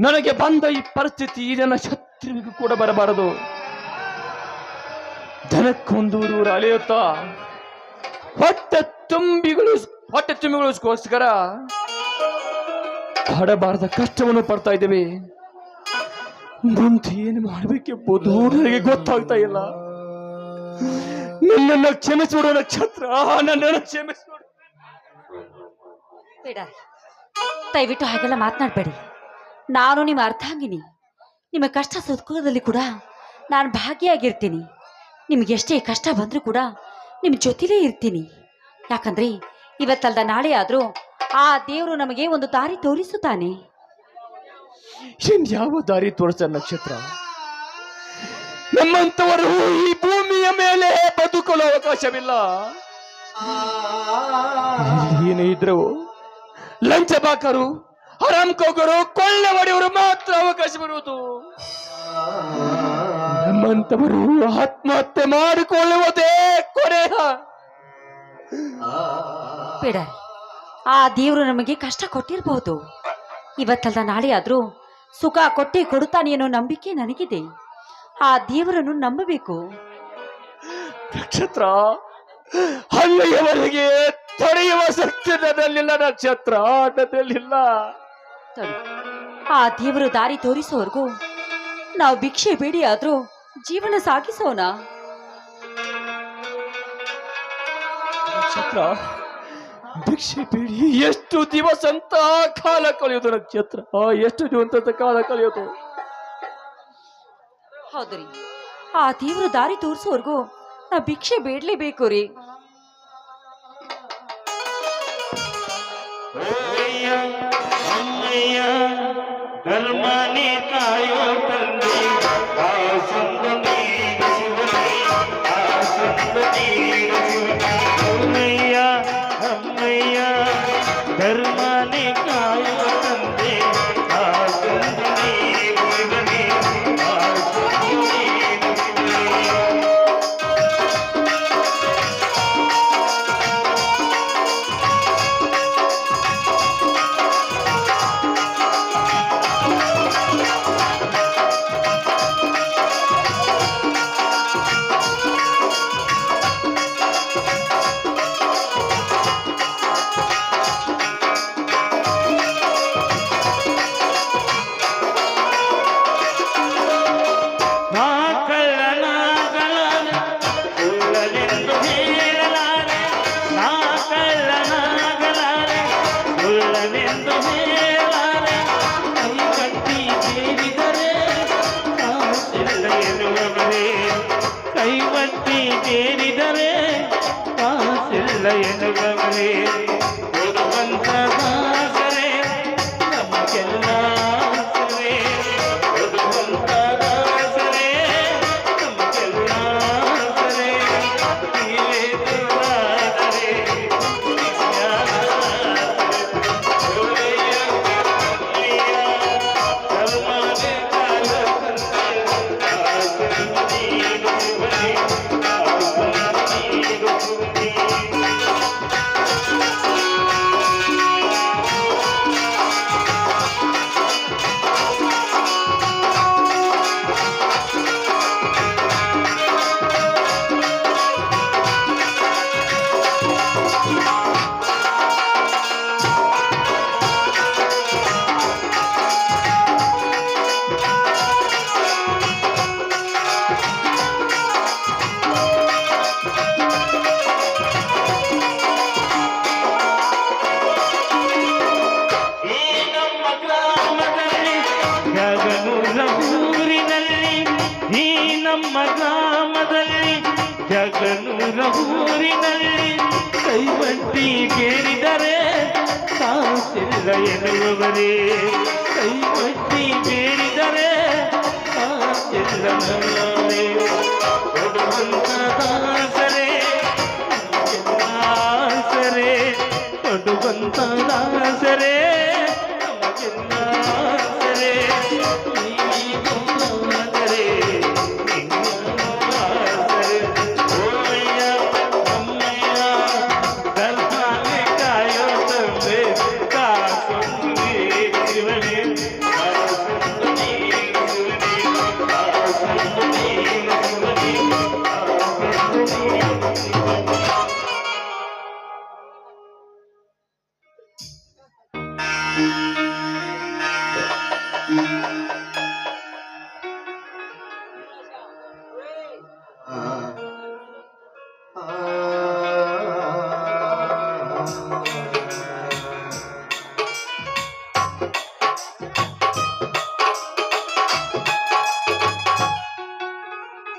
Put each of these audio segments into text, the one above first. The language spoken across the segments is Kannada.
ನನಗೆ ಬಂದ ಈ ಪರಿಸ್ಥಿತಿ ಈ ನನ್ನ ಶತ್ರುವಿಗೂ ಕೂಡ ಬರಬಾರದು. ದನಕ್ಕೊಂದೂರು ಅಲೆಯುತ್ತಾ ಹೊಟ್ಟೆ ತುಂಬಿಗಳು, ಹೊಟ್ಟೆ ತುಂಬಿಗಳಿಗೋಸ್ಕರ ಪಡಬಾರದ ಕಷ್ಟವನ್ನು ಪಡ್ತಾ ಇದ್ದೇವೆ. ಮುಂದೆ ಏನು ಮಾಡಬೇಕೆಂಬುದು ನನಗೆ ಗೊತ್ತಾಗ್ತಾ ಇಲ್ಲ. ನನ್ನನ್ನು ಕ್ಷಮಿಸಿಬಿಡು ನಕ್ಷತ್ರ. ನನ್ನನ್ನು ಕ್ಷಮಿಸಿಬಿಡು. ಬೇಡ ದಯವಿಟ್ಟು ಹಾಗೆಲ್ಲ ಮಾತನಾಡಬೇಡಿ. ನಾನು ನಿಮ್ಮ ಅರ್ಥಾಂಗಿನಿ. ನಿಮ್ಮ ಕಷ್ಟ ಸುಖದಲ್ಲಿ ಕೂಡ ನಾನು ಭಾಗಿಯಾಗಿರ್ತೀನಿ. ನಿಮ್ಗೆ ಎಷ್ಟೇ ಕಷ್ಟ ಬಂದರೂ ಕೂಡ ನಿಮ್ಮ ಜೊತೆಲೇ ಇರ್ತೀನಿ. ಯಾಕಂದ್ರೆ ಇವತ್ತಲ್ದ ನಾಳೆ ಆದರೂ ಆ ದೇವರು ನಮಗೆ ಒಂದು ದಾರಿ ತೋರಿಸುತ್ತಾನೆ. ಯಾವ ದಾರಿ ತೋರಿಸ ನಕ್ಷತ್ರ? ನಮ್ಮಂತವರು ಈ ಭೂಮಿಯ ಮೇಲೆ ಬದುಕಲು ಅವಕಾಶವಿಲ್ಲ. ಏನೇ ಇದ್ರು ಲಂಚ ಬಾಕರು ಹರಾಮ್ ಕೊಳ್ಳ ಹೊಡೆಯವರು ಮಾತ್ರ ಅವಕಾಶ ಬರುವುದು. ನಮ್ಮಂತವರು ಆತ್ಮಹತ್ಯೆ ಮಾಡಿಕೊಳ್ಳುವುದೇ ಕೊನೆಯ ಬೇಡ. ಆ ದೇವರು ನಮಗೆ ಕಷ್ಟ ಕೊಟ್ಟಿರಬಹುದು ಇವತ್ತಲ್ಲ ನಾಳೆ ಆದರೂ ಸುಖ ಕೊಟ್ಟಿ ಕೊಡುತ್ತಾನೆ ಅನ್ನೋ ನಂಬಿಕೆ ನನಗಿದೆ. ಆ ದೇವರನ್ನು ನಂಬಬೇಕು. ನಕ್ಷತ್ರ ಅಲ್ಲಿಯವರೆಗೆ ತಡೆಯುವ ಶಕ್ತಿ ನನ್ನಲ್ಲಿಲ್ಲ ನಕ್ಷತ್ರ ನನ್ನಲ್ಲಿಲ್ಲ. ಆ ದೇವರು ದಾರಿ ತೋರಿಸೋವರೆಗೂ ನಾವ್ ಭಿಕ್ಷೆ ಬೇಡಿ ಆದ್ರೂ ಜೀವನ ಸಾಗಿಸೋಣ. ನಕ್ಷತ್ರ ಭಿಕ್ಷೆ ಬೇಡಿ. ಎಷ್ಟು ದಿವಸ ಅಂತ ಕಾಲ ಕಳೆಯೋದು ನಕ್ಷತ್ರ. ಎಷ್ಟು ದಿವಸ ಅಂತ ಕಾಲ ಕಳೆಯೋದು. ಹೌದು ರೀ ಆ ದೇವರು ದಾರಿ ತೋರಿಸೋವರೆಗೂ ನಾ ಭಿಕ್ಷೆ ಬೇಡಲೇಬೇಕು ರೀ. ધર્મની કાયો ಜಗನೂರ ಊರಿನಲ್ಲಿ ಈ ನಮ್ಮ ಗ್ರಾಮದಲ್ಲಿ, ಜಗನೂರ ಊರಿನಲ್ಲಿ ಕೈಬಟ್ಟಿ ಕೇಳಿದರೆ ಕಾಸಿಲ್ಲ ಎನ್ನುವರೇ ಕೈಬಟ್ಟಿ ಕೇಳಿದರೆ ಕಾಸಿಲ್ಲ ದಾಸರೇ ಆಸರೆ ಕೊಡುವಂತ ದಾಸರೇ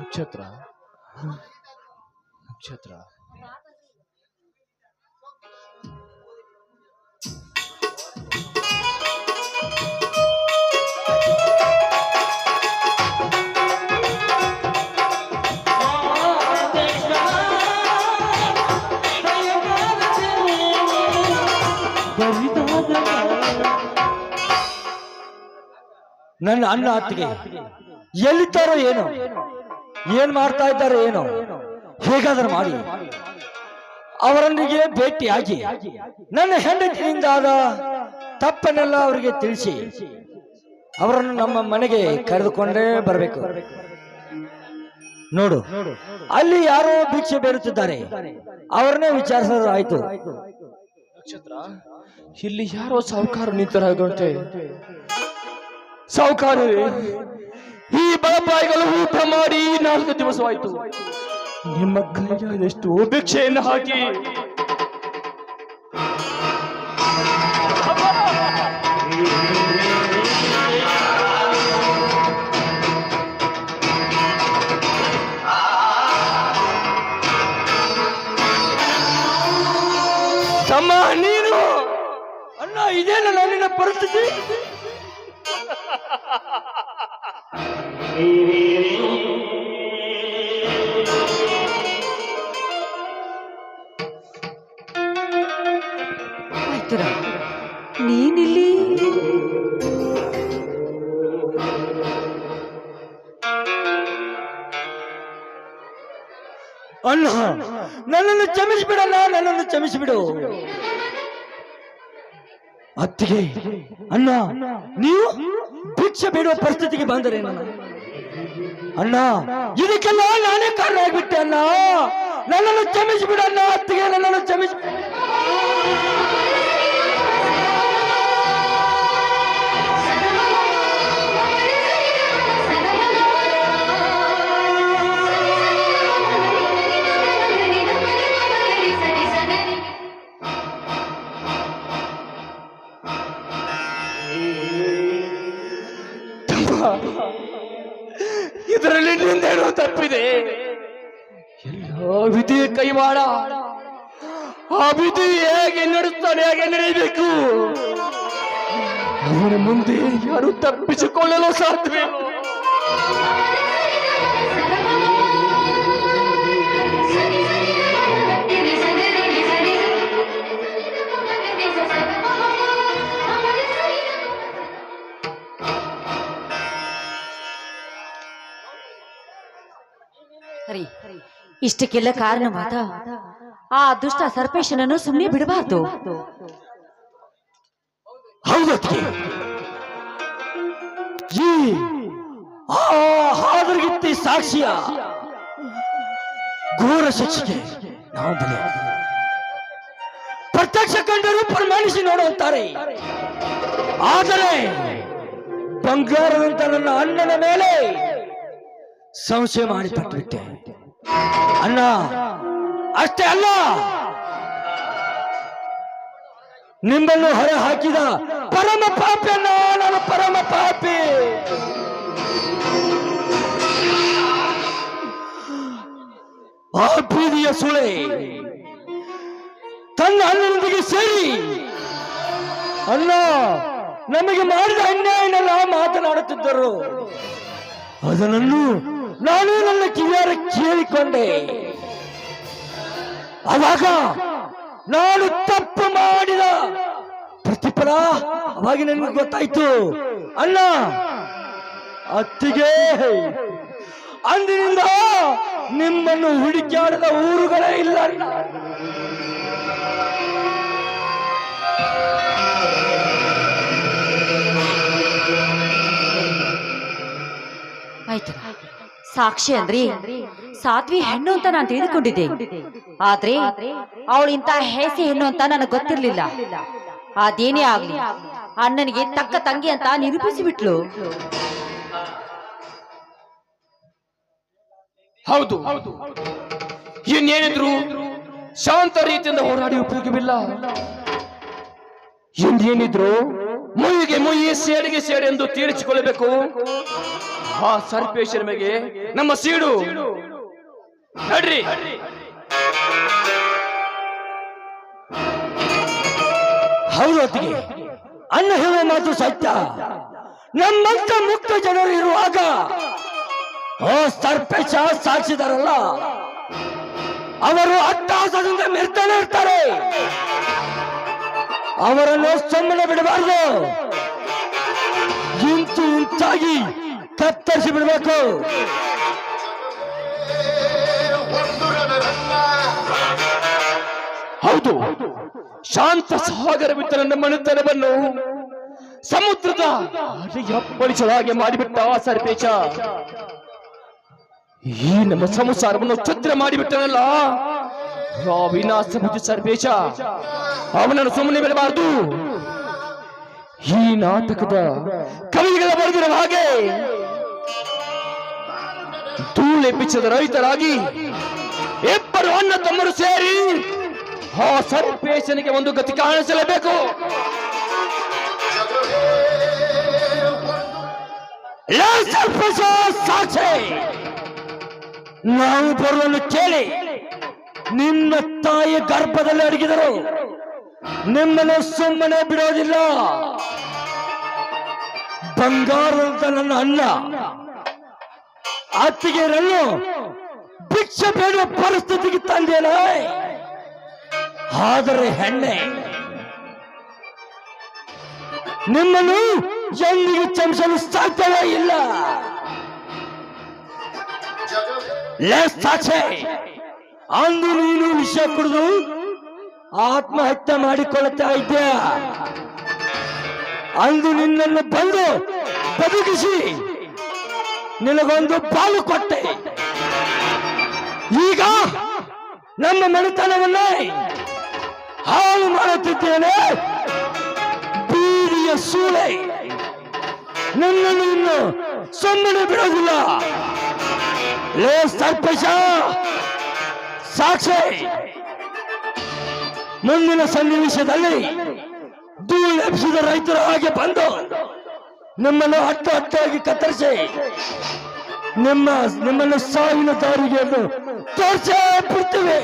ನಕ್ಷತ್ರ ನಕ್ಷತ್ರ. ನನ್ನ ಅಣ್ಣ ಅತ್ತಿಗೆ ಎಲ್ಲಿದ್ದಾರೋ ಏನೋ ಏನ್ ಮಾಡ್ತಾ ಇದ್ದಾರೆ ಏನೋ ಹೇಗಾದ್ರೂ ಮಾಡಿ. ಅವರೊಂದಿಗೆ ಭೇಟಿಯಾಗಿ ನನ್ನ ಹೆಂಡತಿಯಿಂದ ಆದ ತಪ್ಪನ್ನೆಲ್ಲ ಅವರಿಗೆ ತಿಳಿಸಿ ಅವರನ್ನು ನಮ್ಮ ಮನೆಗೆ ಕರೆದುಕೊಂಡೇ ಬರಬೇಕು. ನೋಡು, ಅಲ್ಲಿ ಯಾರೋ ಭಿಕ್ಷೆ ಬೇರುತ್ತಿದ್ದಾರೆ ಅವರನ್ನೇ ವಿಚಾರಿಸೋದು ಆಯ್ತು. ಇಲ್ಲಿ ಯಾರೋ ಸಾಹುಕಾರ ನಿಂತರಾಗಂತೆ ಸಾಹುಕಾರ, ಈ ಬಳಪಾಯಿಗಳು ಊಟ ಮಾಡಿ ನಾಲ್ಕು ದಿವಸವಾಯ್ತು. ನಿಮ್ಮ ಎಷ್ಟು ಭಿಕ್ಷೆಯನ್ನು ಹಾಕಿ. ತಮ್ಮ ನೀನು ಅಣ್ಣ ಇದೇನ ನನ್ನ ಪರಿಸ್ಥಿತಿ? ಅಣ್ಣ ನನ್ನನ್ನು ಕ್ಷಮಿಸಿಬಿಡಣ್ಣ ನನ್ನನ್ನು ಕ್ಷಮಿಸಿಬಿಡು. ಅತ್ತಿಗೆ, ಅಣ್ಣ, ನೀವು ಭಿಕ್ಷೆ ಬೇಡುವ ಪರಿಸ್ಥಿತಿಗೆ ಬಂದರೆ ಅಣ್ಣ, ಇದಕ್ಕೆಲ್ಲ ನಾನೇ ಕಾರಣ ಆಗ್ಬಿಟ್ಟೆ, ಅಣ್ಣ. ನನ್ನನ್ನು ಕ್ಷಮಿಸಿಬಿಡಣ್ಣ ಅತ್ತಿಗೆ, ನನ್ನನ್ನು ಕ್ಷಮಿಸಿ ಆ ಹೇಗೆ ನಡೆಸ್ತಾನೆ ಹೇಗೆ ನಡೆಯಬೇಕು? ಅವನ ಮುಂದೆ ಯಾರು ತಪ್ಪಿಸಿಕೊಳ್ಳಲು ಸಾಧ್ಯವೇ? ಇಷ್ಟಕ್ಕೆಲ್ಲ ಕಾರಣವಾದ ಆ ದುಷ್ಟ ಸರ್ಪೇಶನನ್ನು ಸುಮ್ಮನೆ ಬಿಡಬಾರ್ದು. ಹೌದು ಅತ್ತಿಗೆ ಈ ಆ ಹಾದರಗಿತ್ತಿ ಸಾಕ್ಷಿಯ ಘೋರ ಶಿಕ್ಷೆಗೆ ನಾವು ಬಲಿ. ಪ್ರತ್ಯಕ್ಷ ಕಂಡರೂ ಪ್ರಮಾಣಿಸಿ ನೋಡುವಂತಾರೆ. ಆದರೆ ಬಂಗಾರದಂತ ನನ್ನ ಅಣ್ಣನ ಮೇಲೆ ಸಂಶಯ ಮಾಡಿ ಪಟ್ಟುಬಿಟ್ಟೆ ಅಣ್ಣ ಅಷ್ಟೇ ಅಲ್ಲ. ನಿಮ್ಮನ್ನು ಹೊರ ಹಾಕಿದ ಪರಮ ಪಾಪಿಯನ್ನ ನಾನು, ಪರಮ ಪಾಪಿ. ಆ ಸುಳೆ ತನ್ನ ಅಣ್ಣನೊಂದಿಗೆ ಸೇರಿ ಅಲ್ಲ ನಮಗೆ ಮಾಡಿದ ಅನ್ಯಾಯನೆಲ್ಲ ಮಾತನಾಡುತ್ತಿದ್ದರು. ಅದನ್ನು ನಾನು ನನ್ನ ಕಿವಿಯಾರ ಕೇಳಿಕೊಂಡೆ. ಅವಾಗ ನಾನು ತಪ್ಪು ಮಾಡಿದ ಪ್ರತಿಫಲ ಅವಾಗ ನನಗೆ ಗೊತ್ತಾಯ್ತು. ಅಣ್ಣ, ಅತ್ತಿಗೆ ಅಂದಿನಿಂದ ನಿಮ್ಮನ್ನು ಹುಡುಕಾಡದ ಊರುಗಳೇ ಇಲ್ಲ ಆಯ್ತು ಸಾಕ್ಷಿ ಅಂದ್ರಿ, ಸಾಧ್ವಿ ಹೆಣ್ಣು ಅಂತ ನಾನು ತಿಳಿದುಕೊಂಡಿದ್ದೆ. ಆದ್ರೆ ಅವಳು ಇಂತ ಹೇಸಿ ಹೆಣ್ಣು ಅಂತ ನನಗೆ ಗೊತ್ತಿರ್ಲಿಲ್ಲ. ಅದೇನೇ ಆಗ್ಲಿ, ಅಣ್ಣನಿಗೆ ತಕ್ಕ ತಂಗಿ ಅಂತ ನಿರೂಪಿಸಿ ಬಿಟ್ಲು ಹೌದು. ಇನ್ನೇನಿದ್ರು ಶಾಂತ ರೀತಿಯಿಂದ ಹೋರಾಡಿ ಉಪಯೋಗವಿಲ್ಲ. ಇನ್ನೇನಿದ್ರು ಮುಯಿಗೆ ಮುಯಿ ಸೇಡಿಗೆ ಸೇಡು ಎಂದು ತೀರಿಸಿಕೊಳ್ಳಬೇಕು. ಆ ಸರ್ಪೇಶ್ವರ ನಮ್ಮ ಸೀಡು. ನಡ್ರಿ. ಹೌದು ಅನ್ನ ಹೇಳುವ ಮಾತು ಸತ್ಯ ನಮ್ಮಂತ ಮುಕ್ತ ಜನರು ಇರುವಾಗ ಸರ್ಪೇಶ ಸಾಕ್ಷಿದಾರಲ್ಲ, ಅವರು ಅಟ್ಟಹಾಸದಿಂದ ಮೆರ್ತಾನೆ ಇರ್ತಾರೆ. ಅವರನ್ನು ಸುಮ್ಮನೆ ಬಿಡಬಾರ್ದು. ಇಂಚು ಇಂಚಾಗಿ ಕತ್ತರಿಸಿ ಬಿಡಬೇಕು. ಹೌದು. ಶಾಂತ ಸಾಗರವಿದ್ದ ನನ್ನ ತನವನ್ನು ಸಮುದ್ರದ ಹಾಗೆ ಮಾಡಿಬಿಟ್ಟ ಆ ಸರ್ಪೇಶ ಈ ನಮ್ಮ ಸಂಸಾರವನ್ನು ಛತ್ರ ಮಾಡಿಬಿಟ್ಟನಲ್ಲ? ಆ ವಿನಾಶ ಬುದ್ಧಿ ಸರ್ಪೇಶ ಅವನನ್ನು ಸುಮ್ಮನೆ ಬಿಡಬಾರದು. ಈ ನಾಟಕದ ಕವಿಗಳ ಬರೆದಿರುವ ಹಾಗೆ ಬಿಚ್ಚದ ರೈತರಾಗಿ ಇಬ್ಬರು ಅಣ್ಣ ತಮ್ಮರು ಸೇರಿ ಆ ಸರ್ಪೇಶನಿಗೆ ಒಂದು ಗತಿ ಕಾಣಿಸಲೇಬೇಕು. ಸಾಕ್ಷಿ. ನಾವು ಬರುವನ್ನು ಕೇಳಿ ನಿನ್ನ ತಾಯಿ ಗರ್ಭದಲ್ಲಿ ಅಡಗಿದರು. ನಿಮ್ಮನ್ನು ಸುಮ್ಮನೆ ಬಿಡೋದಿಲ್ಲ. ಬಂಗಾರದಂತ ನನ್ನ ಅನ್ನ ಅತ್ತಿಗೆರನ್ನು ಭಿಕ್ಷೆ ಬೇಡುವ ಪರಿಸ್ಥಿತಿಗೆ ತಂದೇನ ಆದರೆ ಹೆಣ್ಣೆ, ನಿಮ್ಮನ್ನು ಎಂದಿಗೂ ಚಮಿಸಲು ಸಾಧ್ಯವೇ ಇಲ್ಲ. ಲೇ ಸಾಕ್ಷಿ, ಅಂದು ನೀನು ವಿಷಯ ಕುಡಿದು ಆತ್ಮಹತ್ಯೆ ಮಾಡಿಕೊಳ್ಳುತ್ತಾ ಇದ್ದೆ ಅಂದು ನಿನ್ನನ್ನು ಬಂದು ಬದುಕಿಸಿ, ನಿನಗೊಂದು ಪಾಲು ಕೊಟ್ಟೆ. ಈಗ ನಮ್ಮ ಮನೆತನವನ್ನೇ ಹಾಳು ಮಾಡುತ್ತಿದ್ದೇನೆ. ಬೀದಿಯ ಸೂಳೆ ನನ್ನನ್ನು ಇನ್ನು ಸುಮ್ಮನೆ ಬಿಡೋದಿಲ್ಲ ಲೇ ಸರ್ಪೇಶ, ಸಾಕ್ಷಿ, ಮುಂದಿನ ಸನ್ನಿವೇಶದಲ್ಲಿ ಧೂಳೆಬ್ಸಿದ ರೈತರ ಹಾಗೆ ಬಂದು ನಿಮ್ಮನ್ನು ಹತ್ತು ಹತ್ತಾಗಿ ಕತ್ತರಿಸಿ ನಿಮ್ಮ, ನಿಮ್ಮನ್ನು ಸಾವಿನ ದಾರಿಗೆ ತೋರಿಸೇ ಬಿಡ್ತೇವೆ.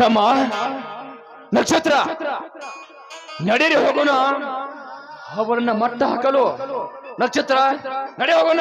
ತಮ್ಮ ನಕ್ಷತ್ರ ನಡೆರಿ ಹೋಗೋಣ. ಅವರನ್ನ ಮಟ್ಟ ಹಾಕಲು ನಕ್ಷತ್ರ ನಡೆ ಹೋಗೋಣ.